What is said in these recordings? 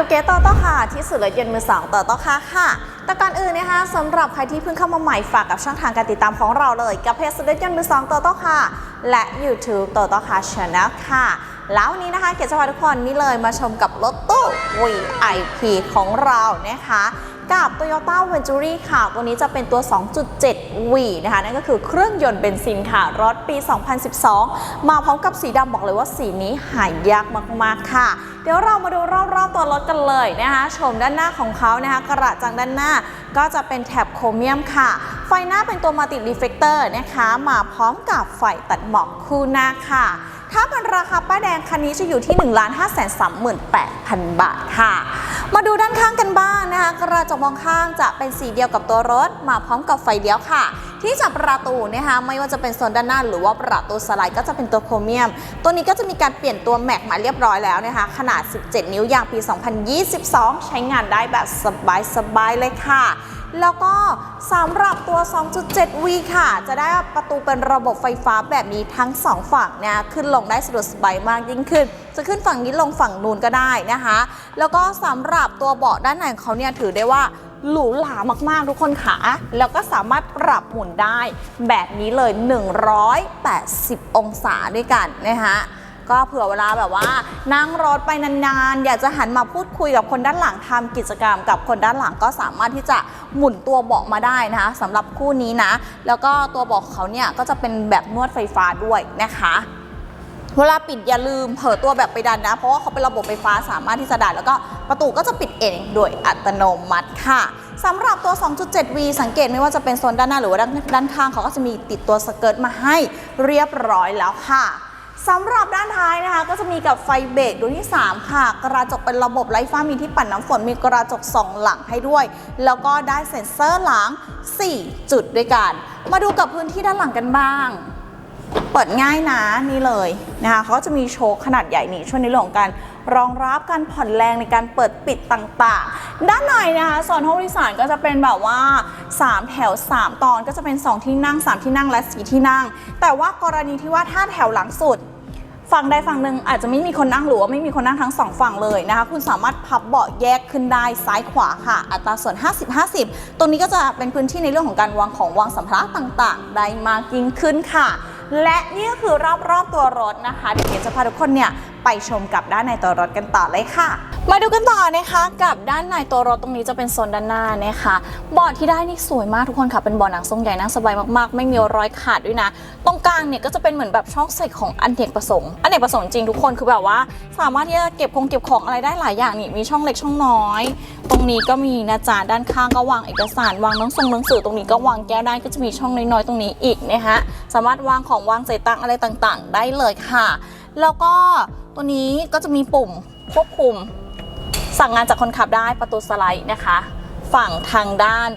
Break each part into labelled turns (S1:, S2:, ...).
S1: สโตโต้ค่ะ ที่สุดรถยนต์มือสองเตโต้ค่ะค่ะ แต่ก่อนอื่นนะคะสำหรับใครที่เพิ่งเข้ามาใหม่ฝากกับช่องทางการติดตามของเราเลย กับเพจสุดรถยนต์มือสองเตโต้ค่ะ และ YouTube โตโต้ค่ะช anel ค่ะ แล้ววันนี้นะคะเกศจะพาทุกคนนี่เลยมาชมกับรถตู้ VIP ของเรานะคะ กับ Toyota Ventury ค่ะ ตัวนี้จะเป็นตัว 2.7 V นะคะ นั่นก็คือเครื่องยนต์เบนซินค่ะ รถปี 2012 มาพร้อมกับสีดำบอกเลยว่าสีนี้หายากมากๆค่ะ เดี๋ยวเรามาดูรอบๆตัวรถกันเลยนะคะชมด้านหน้าของเขานะคะ กระจังด้านหน้าก็จะเป็นแถบโครเมียมค่ะ ไฟหน้าเป็นตัวมัลติรีเฟกเตอร์นะคะ มาพร้อมกับไฟตัดหมอกคู่หน้าค่ะ ถ้าเป็นราคาป้ายแดงคันนี้จะอยู่ที่ 1 5 3 8 0 0 0 บาทค่ะ มาดูด้านข้างกันบ้างนะคะ กระจกมองข้างจะเป็นสีเดียวกับตัวรถ มาพร้อมกับไฟเลี้ยวค่ะ ที่จับประตูนะคะไม่ว่าจะเป็นโซนด้านหน้าหรือว่าประตูสไลด์ก็จะเป็นตัวโครเมียม ตัวนี้ก็จะมีการเปลี่ยนตัวแม็กมาเรียบร้อยแล้วนะคะ ขนาด 17 นิ้วอย่างปี 2022 ใช้งานได้แบบสบายๆเลยค่ะ แล้วก็สำหรับตัว 2.7V ค่ะ จะได้ประตูเป็นระบบไฟฟ้าแบบนี้ทั้ง 2 ฝั่งเนี่ยขึ้นลงได้สะดวกสบายมากยิ่งขึ้น จะขึ้นฝั่งนี้ลงฝั่งนู้นก็ได้นะคะ แล้วก็สำหรับตัวเบาะด้านในของเขาเนี่ยถือได้ว่าหรูหรามากๆทุกคนค่ะ แล้วก็สามารถปรับหมุนได้แบบนี้เลย 180 องศาด้วยกันนะคะ ก็เผื่อเวลาแบบว่า นั่งรถไปนานๆ อยากจะหันมาพูดคุยกับคนด้านหลังทำกิจกรรม กับคนด้านหลังก็สามารถที่จะหมุนตัวเบาะมาได้นะคะสำหรับคู่นี้นะ แล้วก็ตัวเบาะเขาเนี่ยก็จะเป็นแบบนวดไฟฟ้าด้วยนะคะเวลาปิดอย่าลืมเผลอตัวแบบไปดันนะ เพราะว่าเขาเป็นระบบไฟฟ้าสามารถที่จะดันแล้วก็ประตูก็จะปิดเองโดยอัตโนมัติค่ะสำหรับตัว 2.7V สังเกตไม่ว่าจะเป็นโซนด้านหน้าหรือว่าด้านด้านข้างเขาก็จะมีติดตัวสเกิร์ตมาให้เรียบร้อยแล้วค่ะ สำหรับด้านท้ายนะคะ ก็จะมีกับไฟเบรกดวงที่ 3 ค่ะ กระจกเป็นระบบไร้ฟ้ามีที่ปัดน้ำฝนมีกระจกสองหลังให้ด้วย แล้วก็ได้เซ็นเซอร์หลัง 4 จุดด้วยกัน มาดูกับพื้นที่ด้านหลังกันบ้าง เปิดง่ายนะนี่เลยนะคะเขาจะมีโชว์ขนาดใหญ่นี่ช่วยในเรื่องของการรองรับการผ่อนแรงในการเปิดปิดต่างๆ ด้านในนะคะส่วนห้องโดยสารก็จะเป็นแบบว่า 3 แถว 3 ตอนก็จะเป็น 2 ที่นั่ง 3 ที่นั่งและ 4 ที่นั่ง แต่ว่ากรณีที่ว่าถ้าแถวหลังสุด ฝั่งใดฝั่งหนึ่งอาจจะไม่มีคนนั่งหรือว่าไม่มีคนนั่งทั้งสองฝั่งเลยนะคะ คุณสามารถพับเบาะแยกขึ้นได้ซ้ายขวาค่ะ อัตราส่วน 50-50 ตรงนี้ก็จะเป็นพื้นที่ในเรื่องของการวางของวางสัมภาระต่างๆ ได้มากยิ่งขึ้นค่ะ และนี่ก็คือรอบๆตัวรถนะคะ เดี๋ยวเกดจะพาทุกคนเนี่ยไปชมกับด้านในตัวรถกันต่อเลยค่ะ มาดูกันต่อนะคะกับด้านในตัวรถตรงนี้จะเป็นโซนด้านหน้านะคะเบาะที่ได้นี่สวยมากทุกคนค่ะเป็นเบาะหนังทรงใหญ่นั่งสบายมากๆ ไม่มีรอยขาดด้วยนะ ตรงกลางเนี่ยก็จะเป็นเหมือนแบบช่องใส่ของอันเนกประสงค์อันเนกประสงค์จริงทุกคนคือแบบว่า สามารถที่จะเก็บคงเก็บของอะไรได้หลายอย่างนี่มีช่องเล็กช่องน้อย ตรงนี้ก็มีนะจ๊ะด้านข้างก็วางเอกสาร วางหนังส่งหนังสือตรงนี้ก็วางแก้วได้ก็จะมีช่องน้อยๆตรงนี้อีกนะคะสามารถวางของวางใส่ตังอะไรต่างๆ ได้เลยค่ะ แล้วก็ตัวนี้ก็จะมีปุ่มควบคุม สั่งงานจากคนขับได้ประตูสไลด์นะคะ ฝั่งทางด้าน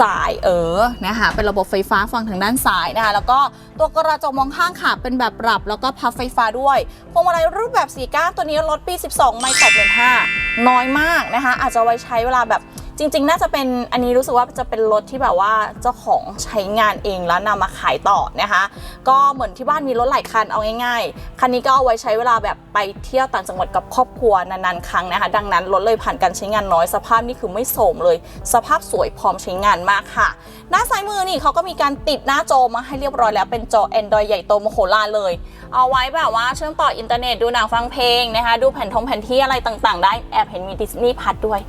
S1: สายเออนะคะเป็นระบบไฟฟ้าฝั่งทางด้านซ้ายนะคะแล้วก็ตัวกระจกมองข้างค่ะเป็นแบบปรับ แล้วก็พับไฟฟ้าด้วยพวงมาลัยรูปแบบสีก้านตัวนี้รถปี 12 ไม่แตะเงิน5น้อยมากนะคะอาจจะไว้ใช้เวลาแบบ จริงๆ น่าจะเป็นอันนี้รู้สึกว่าจะเป็นรถที่แบบว่าเจ้าของใช้งานเองแล้วนำมาขายต่อนะคะ ก็เหมือนที่บ้านมีรถหลายคันเอาง่ายๆ คันนี้ก็เอาไว้ใช้เวลาแบบไปเที่ยวต่างจังหวัดกับครอบครัวนานๆ ครั้งนะคะ ดังนั้นรถเลยผ่านการใช้งานน้อยสภาพนี่คือไม่โสมเลย สภาพสวยพร้อมใช้งานมากค่ะ หน้าซ้ายมือนี่เขาก็มีการติดหน้าจอมาให้เรียบร้อยแล้วเป็นจอ Android ใหญ่โตโมโหลานเลย เอาไว้แบบว่าเชื่อมต่ออินเทอร์เน็ตดูหนังฟังเพลงนะคะดูแผ่นทงแผ่นที่อะไรต่างๆ ได้แอบเห็นมีดิสนีย์พัทด้วย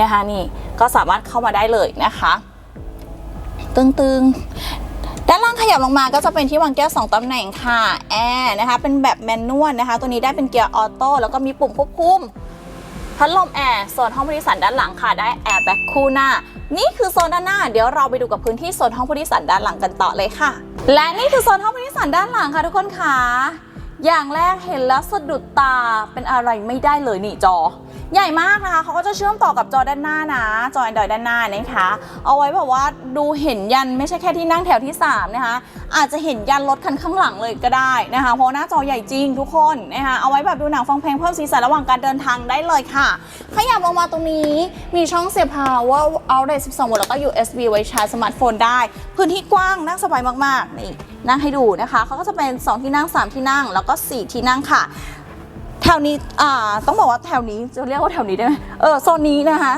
S1: นะคะนี่ก็สามารถเข้ามาได้เลยนะคะตึงๆ ด้านล่างขยับลงมาก็จะเป็นที่วางแก้ว 2ตำแหน่งค่ะ แอร์นะคะ เป็นแบบแมนนวลนะคะ ตัวนี้ได้เป็นเกียร์ออโต้แล้วก็มีปุ่มควบคุม พัดลมแอร์ โซนห้องผู้โดยสารด้านหลังค่ะ ได้แอร์แบ็คคู่หน้า นี่คือโซนด้านหน้า เดี๋ยวเราไปดูกับพื้นที่โซนห้องผู้โดยสารด้านหลังกันต่อเลยค่ะ และนี่คือโซนห้องผู้โดยสารด้านหลังค่ะทุกคนค่ะ อย่างแรกเห็นแล้วสะดุดตา เป็นอะไรไม่ได้เลยนี่จอ ใหญ่มากนะคะเขาก็จะเชื่อมต่อกับจอด้านหน้านะ จอ Android ด้านหน้านะคะ เอาไว้แบบว่าดูเห็นยันไม่ใช่แค่ที่นั่งแถวที่ 3 นะคะ อาจจะเห็นยันรถคันข้างหลังเลยก็ได้นะคะ เพราะหน้าจอใหญ่จริงทุกคนนะคะเอาไว้แบบดูหนังฟังเพลงเพิ่มสีสันระหว่างการเดินทางได้เลยค่ะ ขยับลงมาตรงนี้มีช่องเสียบ power outlet 12โวลต์แล้วก็ USB ไว้ชาร์จสมาร์ทโฟนได้ พื้นที่กว้างนั่งสบายมากๆนี่นั่งให้ดูนะคะเขาก็จะเป็น 2 ที่นั่ง 3 ที่นั่งแล้วก็ 4 ที่นั่งค่ะ วนี้อ่าต้องบอกว่าแถวนี้จะเรียกว่าแถวนี้ได้ไหมเออโซนนี้นะคะ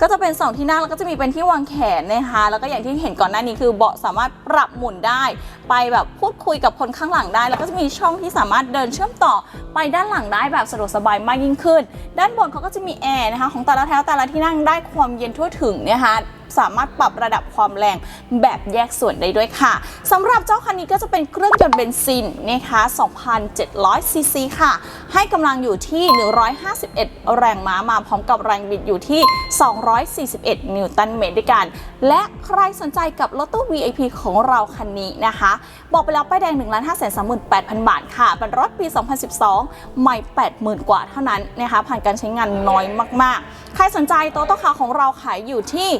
S1: ก็จะเป็นสองที่นั่งแล้วก็จะมีเป็นที่วางแขนนะคะแล้วก็อย่างที่เห็นก่อนหน้านี้คือเบาะสามารถปรับหมุนได้ ไปแบบพูดคุยกับคนข้างหลังได้ แล้วก็จะมีช่องที่สามารถเดินเชื่อมต่อไปด้านหลังได้แบบสะดวกสบายมากยิ่งขึ้น ด้านบนเขาก็จะมีแอร์นะคะของแต่ละแถวแต่ละที่นั่งได้ความเย็นทั่วถึงนะคะ สามารถปรับระดับความแรงแบบแยกส่วนได้ด้วยค่ะสำหรับเจ้าคันนี้ก็จะเป็นเครื่องยนต์เบนซินนะคะ2,700ซีซีค่ะ ให้กำลังอยู่ที่ 151 แรงม้ามาพร้อมกับแรงบิดอยู่ที่ 241 นิวตันเมตรด้วยกัน และใครสนใจกับรถตู้ VIP ของเราคันนี้นะคะ บอกไปแล้วป้ายแดง 1 5 3 8 0 0 0 บาทค่ะ เป็นรถปี 2012 ใหม่ 80,000 กว่าเท่านั้นนะคะ ผ่านการใช้งานน้อยมากๆ ใครสนใจโตโต้คาของเราขายอยู่ที่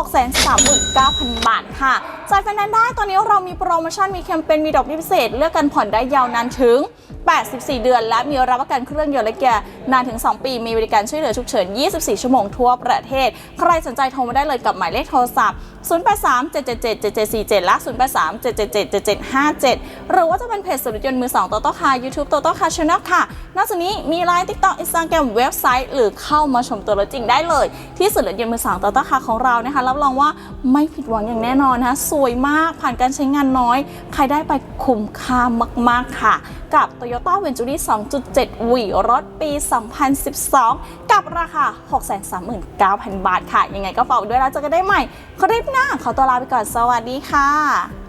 S1: 639,000 บาทค่ะจ่ายไฟแนนซ์ได้ตอนนี้เรามีโปรโมชั่นมีแคมเปญมีดอกเบี้ยพิเศษ เลือกกันผ่อนได้ยาวนานถึง 84 เดือน และมีรับประกันเครื่องยนต์และเกียร์นานถึง 2 ปี มีบริการช่วยเหลือฉุกเฉิน 24 ชั่วโมงทั่วประเทศ ใครสนใจโทรมาได้เลยกับหมายเลขโทรศัพท์083 777 7747 และ 083 777 7757 หรือว่าจะเป็นเพจสุดยนต์มือ 2 โตโต้คา YouTube โตโต้คาช n น e l ค่ะ นอกจากนี้มีไลน์ TikTok Instagram เว็บไซต์ หรือเข้ามาชมตัวรถจริงได้เลย ที่สุดยนต์มือ 2 โตโต้คาของเรานะคะ รับรองว่าไม่ผิดหวังอย่างแน่นอนนะคะสวยมากผ่านการใช้งานน้อย ใครได้ไปคุ้มค่ามาก ๆ ค่ะ กับ Toyota Ventury 2.7 V รถปี 2012 กับราคา 639,000 บาทค่ะ ยังไงก็ฝากด้วยแล้วเจอกันได้ใหม่คลิปหน้าขอตัวลาไปก่อนสวัสดีค่ะ